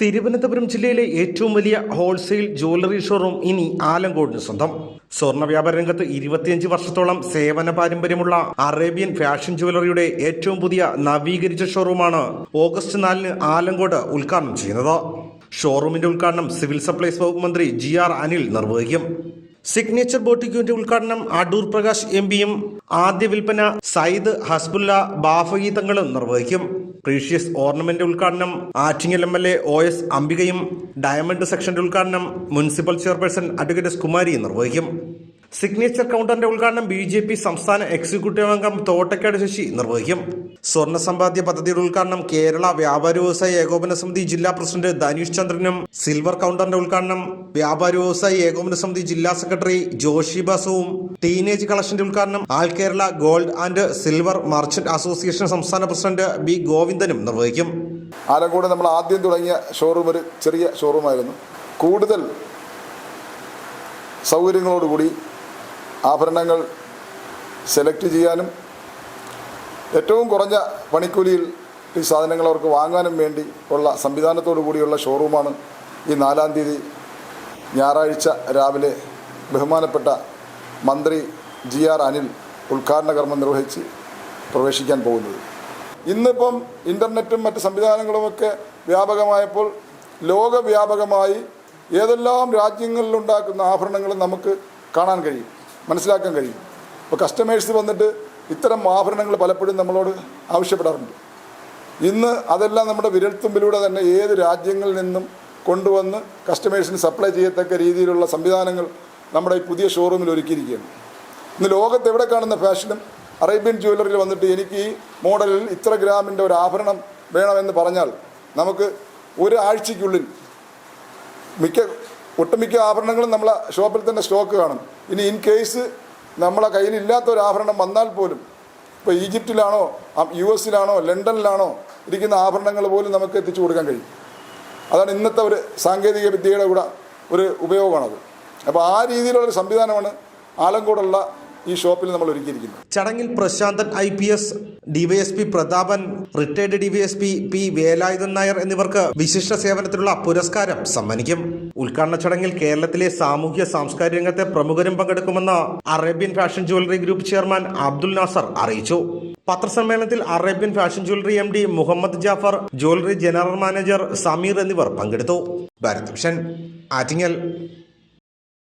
തിരുവനന്തപുരം ജില്ലയിലെ ഏറ്റവും വലിയ ഹോൾസെയിൽ ജ്വല്ലറി ഷോറൂം ഇനി ആലങ്കോടിന് സ്വന്തം. സ്വർണ വ്യാപാര രംഗത്ത് ഇരുപത്തിയഞ്ച് വർഷത്തോളം സേവന പാരമ്പര്യമുള്ള അറേബ്യൻ ഫാഷൻ ജ്വല്ലറിയുടെ ഏറ്റവും പുതിയ നവീകരിച്ച ഷോറൂമാണ് ഓഗസ്റ്റ് നാലിന് ആലങ്കോട് ഉദ്ഘാടനം ചെയ്യുന്നത്. ഷോറൂമിന്റെ ഉദ്ഘാടനം സിവിൽ സപ്ലൈസ് വകുപ്പ് മന്ത്രി ജി ആർ അനിൽ നിർവഹിക്കും. സിഗ്നേച്ചർ ബോട്ടിക്യൂന്റെ ഉദ്ഘാടനം അടൂർ പ്രകാശ് എം പിയും ആദ്യ വിൽപ്പന സയ്യിദ് ഹസ്ബുല്ല ബാഫയി തങ്ങളും നിർവഹിക്കും. പ്രീഷ്യസ് ഓർണമെന്റ് ഉദ്ഘാടനം Attingal M L A O S അംബികയും diamond സെക്ഷന്റെ ഉദ്ഘാടനം municipal chairperson advocate S Kumari നിർവഹിക്കും. സിഗ്നേച്ചർ കൗണ്ടറിന്റെ ഉദ്ഘാടനം ബി ജെ പി സംസ്ഥാന എക്സിക്യൂട്ടീവ് അംഗം തോട്ടക്കാട് ശശി നിർവഹിക്കും. സ്വർണ സമ്പാദ്യ പദ്ധതിയുടെ ഉദ്ഘാടനം കേരള വ്യാപാര വ്യവസായ ഏകോപന സമിതി ജില്ലാ പ്രസിഡന്റ് ധനീഷ് ചന്ദ്രനും സിൽവർ കൗണ്ടറിന്റെ ഉദ്ഘാടനം വ്യാപാര വ്യവസായ ഏകോപന സമിതി ജില്ലാ സെക്രട്ടറി ജോഷി ബസുവും ടീനേജ് കളക്ഷന്റെ ഉദ്ഘാടനം all Kerala gold and silver merchant association സംസ്ഥാന പ്രസിഡന്റ് ബി ഗോവിന്ദനും നിർവഹിക്കും. ആലക്കോട് നമ്മൾ ആദ്യം തുടങ്ങിയ ഷോറൂം ഒരു ചെറിയ ഷോറൂമായിരുന്നു കൂടുതൽ സൗകര്യങ്ങളോടുകൂടി ആഭരണങ്ങൾ സെലക്ട് ചെയ്യാനും ഏറ്റവും കുറഞ്ഞ പണിക്കൂലിയിൽ ഈ സാധനങ്ങൾ അവർക്ക് വാങ്ങാനും വേണ്ടി ഉള്ള സംവിധാനത്തോടു കൂടിയുള്ള ഷോറൂമാണ് ഈ നാലാം തീയതി ഞായറാഴ്ച രാവിലെ ബഹുമാനപ്പെട്ട മന്ത്രി ജി ആർ അനിൽ ഉദ്ഘാടന കർമ്മം നിർവഹിച്ച് പ്രവേശിക്കാൻ പോകുന്നത്. ഇന്നിപ്പം ഇന്റർനെറ്റും മറ്റ് സംവിധാനങ്ങളുമൊക്കെ വ്യാപകമായപ്പോൾ ലോകവ്യാപകമായി ഏതെല്ലാം രാജ്യങ്ങളിലുണ്ടാക്കുന്ന ആഭരണങ്ങളും നമുക്ക് കാണാൻ കഴിയും. മനസ്സിലാക്കാൻ കഴിയും. ഇപ്പോൾ കസ്റ്റമേഴ്സ് വന്നിട്ട് ഇത്തരം ആഭരണങ്ങൾ പലപ്പോഴും നമ്മളോട് ആവശ്യപ്പെടാറുണ്ട്. ഇന്ന് അതെല്ലാം നമ്മുടെ വിരൽത്തുമ്പിലൂടെ തന്നെ ഏത് രാജ്യങ്ങളിൽ നിന്നും കൊണ്ടുവന്ന് കസ്റ്റമേഴ്സിന് സപ്ലൈ ചെയ്യത്തക്ക രീതിയിലുള്ള സംവിധാനങ്ങൾ നമ്മുടെ ഈ പുതിയ ഷോറൂമിൽ ഒരുക്കിയിരിക്കുകയാണ്. ഇന്ന് ലോകത്ത് എവിടെ കാണുന്ന ഫാഷനും അറേബ്യൻ ജ്വല്ലറിയിൽ വന്നിട്ട് എനിക്ക് ഈ മോഡലിൽ ഇത്ര ഗ്രാമിന്റെ ഒരു ആഭരണം വേണമെന്ന് പറഞ്ഞാൽ നമുക്ക് ഒരാഴ്ചയ്ക്കുള്ളിൽ മിക്ക ഒട്ടുമിക്ക ആഭരണങ്ങളും നമ്മളെ ഷോപ്പിൽ തന്നെ സ്റ്റോക്ക് കാണും. ഇനി ഇൻ കേസ് നമ്മളെ കയ്യിൽ ഇല്ലാത്ത ഒരു ആഭരണം വന്നാൽ പോലും ഇപ്പോൾ ഈജിപ്തിലാണോ യു എസിലാണോ ലണ്ടനിലാണോ ഇരിക്കുന്ന ആഭരണങ്ങൾ പോലും നമുക്ക് എത്തിച്ചു കൊടുക്കാൻ കഴിയും. അതാണ് ഇന്നത്തെ ഒരു സാങ്കേതിക വിദ്യയുടെ കൂടെ ഒരു ഉപയോഗമാണത്. അപ്പോൾ ആ രീതിയിലുള്ളൊരു സംവിധാനമാണ് ആലങ്കോടുള്ള ഈ ഷോപ്പിൽ നമ്മൾ ഒരുക്കിയിരിക്കുന്നത് ചടങ്ങിൽ Prasanthan I P S DYSP Prathapan retired DYSP P Velayudhan Nair എന്നിവർക്ക് വിശിഷ്ട സേവനത്തിനുള്ള പുരസ്കാരം സമ്മാനിക്കും. ഉദ്ഘാടന ചടങ്ങിൽ കേരളത്തിലെ സാമൂഹ്യ സാംസ്കാരിക രംഗത്തെ പ്രമുഖരും പങ്കെടുക്കുമെന്ന് Arabian fashion jewellery group chairman Abdul Nasar അറിയിച്ചു. പത്രസമ്മേളനത്തിൽ Arabian fashion jewellery M D Muhammad Jafar jewellery general manager Sameer എന്നിവർ പങ്കെടുത്തു. ഭാരത് ആറ്റിങ്ങൽ.